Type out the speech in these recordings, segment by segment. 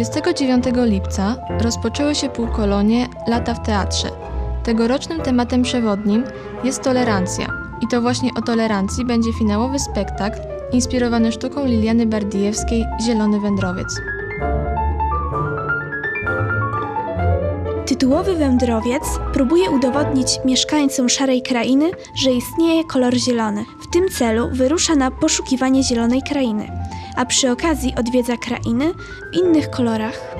29 lipca rozpoczęły się półkolonie Lata w Teatrze. Tegorocznym tematem przewodnim jest tolerancja. I to właśnie o tolerancji będzie finałowy spektakl inspirowany sztuką Liliany Bardijewskiej Zielony Wędrowiec. Tytułowy wędrowiec próbuje udowodnić mieszkańcom szarej krainy, że istnieje kolor zielony. W tym celu wyrusza na poszukiwanie zielonej krainy, a przy okazji odwiedza krainy w innych kolorach.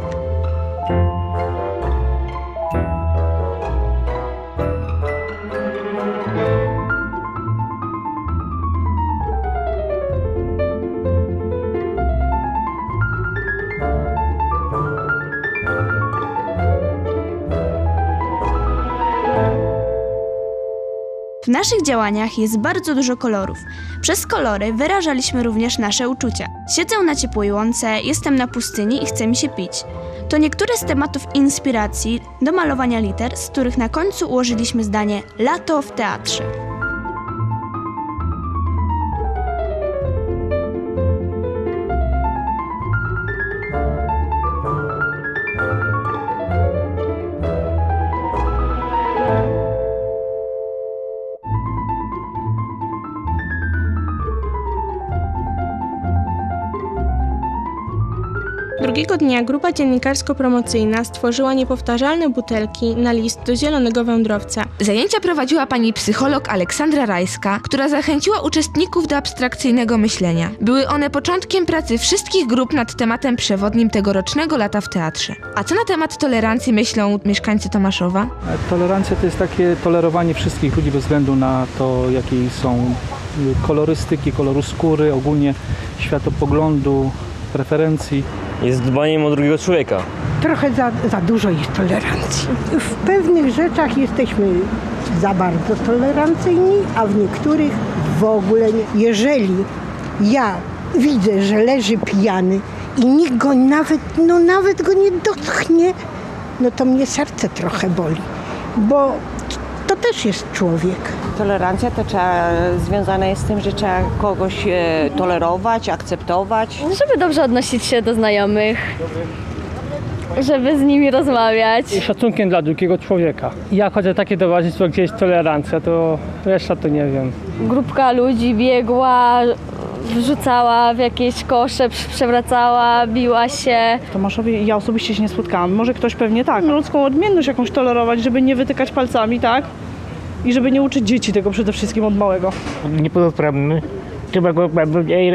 Naszych działaniach jest bardzo dużo kolorów. Przez kolory wyrażaliśmy również nasze uczucia. Siedzę na ciepłej łące, jestem na pustyni i chce mi się pić. To niektóre z tematów inspiracji do malowania liter, z których na końcu ułożyliśmy zdanie Lato w teatrze. Drugiego dnia grupa dziennikarsko-promocyjna stworzyła niepowtarzalne butelki na list do Zielonego Wędrowca. Zajęcia prowadziła pani psycholog Aleksandra Rajska, która zachęciła uczestników do abstrakcyjnego myślenia. Były one początkiem pracy wszystkich grup nad tematem przewodnim tegorocznego lata w teatrze. A co na temat tolerancji myślą mieszkańcy Tomaszowa? Tolerancja to jest takie tolerowanie wszystkich ludzi bez względu na to, jakiej są kolorystyki, koloru skóry, ogólnie światopoglądu, preferencji. Jest dbaniem o drugiego człowieka. trochę za, za dużo jest tolerancji. W pewnych rzeczach jesteśmy za bardzo tolerancyjni, a w niektórych w ogóle nie. Jeżeli ja widzę, że leży pijany i nikt go nawet, no nawet go nie dotknie, no to mnie serce trochę boli, bo też jest człowiek. Tolerancja to trzeba, związana jest z tym, że trzeba kogoś e, tolerować, akceptować. Żeby dobrze odnosić się do znajomych, żeby z nimi rozmawiać. szacunkiem dla drugiego człowieka. Ja chodzę takie towarzystwo, gdzie jest tolerancja, to reszta to nie wiem. Grupka ludzi biegła, wrzucała w jakieś kosze, przewracała, biła się. W Tomaszowie ja osobiście się nie spotkałam. Może ktoś pewnie tak. Ludzką odmienność jakąś tolerować, żeby nie wytykać palcami, tak? I żeby nie uczyć dzieci tego przede wszystkim od małego. Niepełnosprawny, trzeba go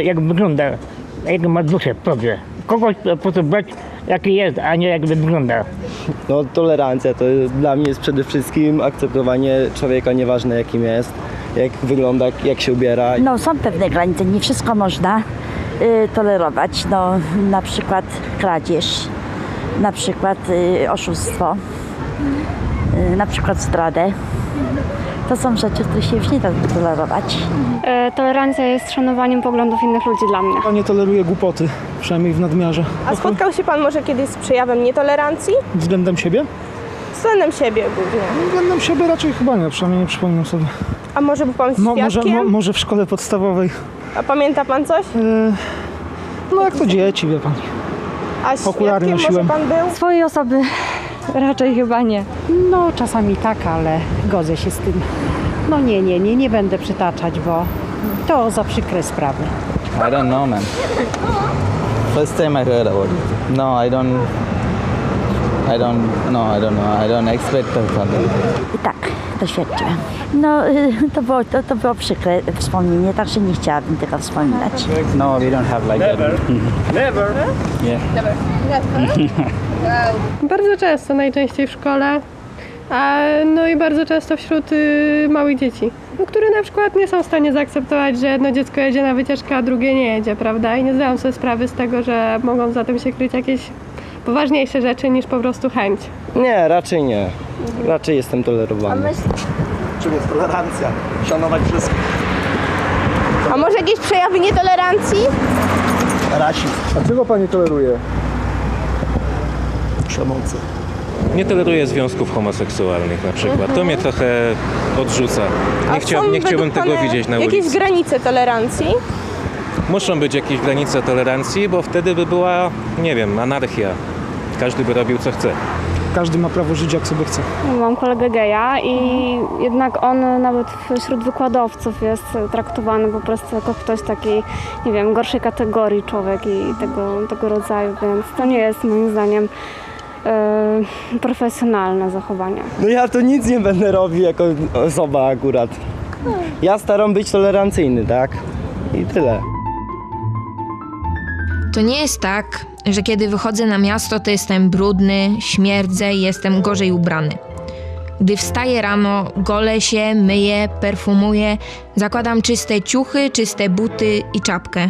jak wygląda, jak ma duszę w sobie. Kogoś po co brać, jaki jest, a nie jak wygląda. No, tolerancja to dla mnie jest przede wszystkim akceptowanie człowieka, nieważne jakim jest, jak wygląda, jak się ubiera. No są pewne granice, nie wszystko można y, tolerować. No, na przykład kradzież, na przykład y, oszustwo, na przykład zdradę. To są rzeczy, które się już nie da tolerować. tolerancja jest szanowaniem poglądów innych ludzi dla mnie. Ja nie toleruję głupoty, przynajmniej w nadmiarze. A spotkał się pan może kiedyś z przejawem nietolerancji? Względem siebie? Względem siebie głównie. Względem siebie raczej chyba nie, przynajmniej nie przypominam sobie. A może był pan Mo, może, mo, może w szkole podstawowej. A pamięta pan coś? E, no jak to dzieci, wie pani. A Okulary świadkiem może nosiłem. pan był? Swojej osoby raczej chyba nie. No czasami tak, ale godzę się z tym. No nie, nie, nie, nie będę przytaczać, bo to za przykre sprawy. I don't know, man. First time I heard about it. No, I don't. I don't. No, I don't know. I don't expect something. I tak, doświadczyłam. No y, to było, to, to było przykre wspomnienie, także nie chciałabym tego wspominać. No, we don't have like that. Never. Yeah. Bardzo często, najczęściej w szkole. A, no i bardzo często wśród y, małych dzieci, no, które na przykład nie są w stanie zaakceptować, że jedno dziecko jedzie na wycieczkę, a drugie nie jedzie, prawda? I nie zdają sobie sprawy z tego, że mogą za tym się kryć jakieś poważniejsze rzeczy niż po prostu chęć. Nie, raczej nie. Raczej jestem tolerowany. Czym jest tolerancja? Szanować wszystkich. A może jakieś przejawy nietolerancji? Rasizm. A czego pani toleruje? Przemocy. Nie toleruję związków homoseksualnych na przykład. To mnie trochę odrzuca. Nie, chciał, nie chciałbym tego widzieć na Jakieś ulicy. granice tolerancji? Muszą być jakieś granice tolerancji, bo wtedy by była, nie wiem, anarchia. każdy by robił co chce. Każdy ma prawo żyć jak sobie chce. Mam kolegę geja i jednak on nawet wśród wykładowców jest traktowany po prostu jako ktoś takiej, nie wiem, gorszej kategorii człowiek i tego, tego rodzaju, więc to nie jest moim zdaniem profesjonalne zachowanie. No ja to nic nie będę robił jako osoba akurat. Ja staram być tolerancyjny, tak? I tyle. To nie jest tak, że kiedy wychodzę na miasto, to jestem brudny, śmierdzę i jestem gorzej ubrany. Gdy wstaję rano, golę się, myję, perfumuję, zakładam czyste ciuchy, czyste buty i czapkę.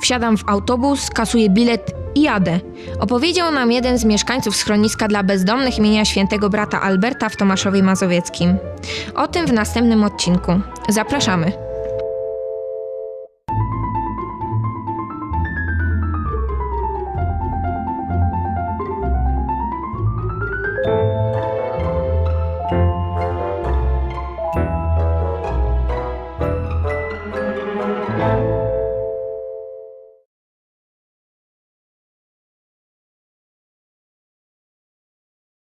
Wsiadam w autobus, kasuję bilet i jadę. Opowiedział nam jeden z mieszkańców schroniska dla bezdomnych imienia świętego brata Alberta w Tomaszowie Mazowieckim. O tym w następnym odcinku. Zapraszamy.